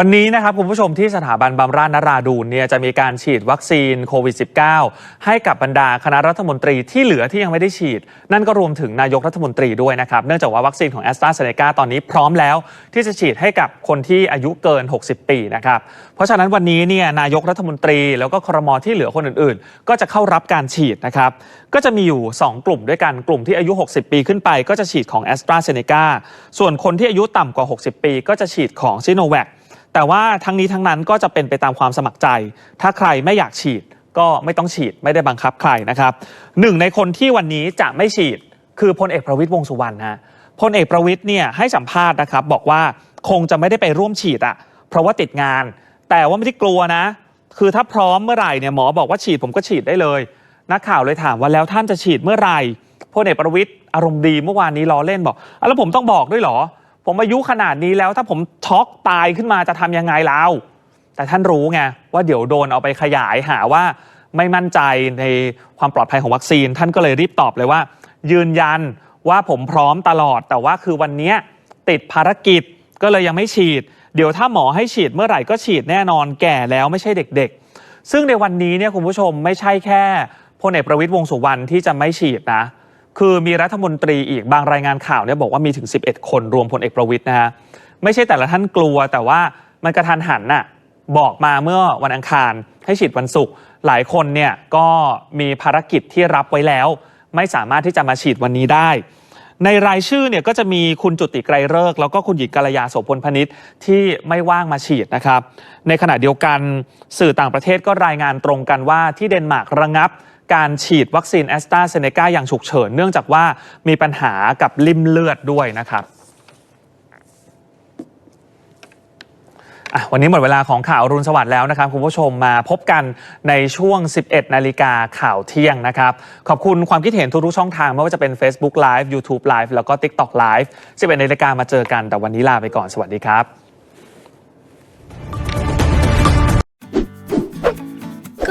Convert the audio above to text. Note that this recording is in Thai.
วันนี้นะครับคุณผู้ชมที่สถาบันบำราศนราดูนเนี่ยจะมีการฉีดวัคซีนโควิด -19 ให้กับบรรดาคณะรัฐมนตรีที่เหลือที่ยังไม่ได้ฉีด นั่นก็รวมถึงนายกรัฐมนตรีด้วยนะครับ เนื่องจากว่าวัคซีนของแอสตราเซเนกาตอนนี้พร้อมแล้ว ที่จะฉีดให้กับคนที่อายุเกิน 60 ปีนะครับ เพราะฉะนั้นวันนี้เนี่ยนายกรัฐมนตรีแล้วก็ครมที่เหลือคนอื่นๆ ก็จะเข้ารับการฉีดนะครับก็จะมีอยู่ 2 กลุ่มด้วยกันกลุ่มที่อายุ 60 ปีขึ้นไป ก็จะฉีดของแอสตราเซเนกาส่วนคนที่อายุต่ำกว่า 60 ปี ก็จะฉีดของซิโนแวค แต่ว่าทั้งนี้ทั้งนั้นก็จะเป็นไปตามความสมัครใจ ถ้าใครไม่อยากฉีดก็ไม่ต้องฉีดไม่ได้บังคับใครนะครับหนึ่งในคนที่วันนี้จะไม่ฉีดคือพลเอกประวิตยวงสุวรรณฮะพลเอกประวิตยเนี่ยให้สัมภาษณ์นะครับบอกว่าคงจะไม่ได้ไปร่วมฉีดอะเพราะว่าติดงาน แต่ว่าไม่ได้กลัวนะ คือถ้าพร้อมเมื่อไหร่เนี่ยหมอบอกว่าฉีดผมก็ฉีดได้เลยนักข่าวเลยถามว่าแล้วท่านจะฉีดเมื่อไหร่พลเอกประวิตยอารมณ์ดีเมื่อวานนี้ล้อเล่นบอกอแล้วผมต้องบอกด้วยเหรอ ผมอายุขนาดนี้แล้วถ้าผมช็อกตายขึ้นมาจะทำยังไงแล้วแต่ท่านรู้ไงว่าเดี๋ยวโดนเอาไปขยายหาว่าไม่มั่นใจในความปลอดภัยของวัคซีน ท่านก็เลยรีบตอบเลยว่า ยืนยันว่าผมพร้อมตลอด แต่ว่าคือวันนี้ติดภารกิจก็เลยยังไม่ฉีด เดี๋ยวถ้าหมอให้ฉีดเมื่อไหร่ก็ฉีดแน่นอนแก่แล้วไม่ใช่เด็ก ๆ ซึ่งในวันนี้เนี่ยคุณผู้ชมไม่ใช่แค่พลเอกประวิตยวงสุวรรณที่จะไม่ฉีดนะ คือมีรัฐมนตรีอีกบางรายงานข่าวเนี่ยบอกว่ามีถึง 11 คนรวมพลเอกประวิตยนะฮะไม่ใช่แต่ละท่านกลัว แต่ว่ามันกระทันหันน่ะบอกมาเมื่อวันอังคารให้ฉีดวันศุกร์หลายคนเนี่ยก็มีภารกิจที่รับไว้แล้ว ไม่สามารถที่จะมาฉีดวันนี้ได้ ในรายชื่อเนี่ยก็จะมีคุณจุติไกรเลิกแล้วก็คุณหญิงกัลยาโสพลพนิษฐ์ที่ไม่ว่างมาฉีดนะครับ ในขณะเดียวกันสื่อต่างประเทศก็รายงานตรงกันว่าที่เดนมาร์กระงับ การฉีดวัคซีนแอสตราเซเนกาอย่างฉุกเฉิน เนื่องจากว่ามีปัญหากับลิ่มเลือดด้วยนะครับวันนี้หมดเวลาของข่าวรุณสวัสดิ์แล้วนะครับคุณผู้ชมมาพบกันในช่วง 11 นาฬิกาข่าวเที่ยงนะครับ ขอบคุณความคิดเห็นทุกๆช่องทาง ไม่ว่าจะเป็น Facebook Live YouTube Live แล้วก็ TikTok Live 11 นาฬิกามาเจอกันแต่วันนี้ลาไปก่อนสวัสดีครับ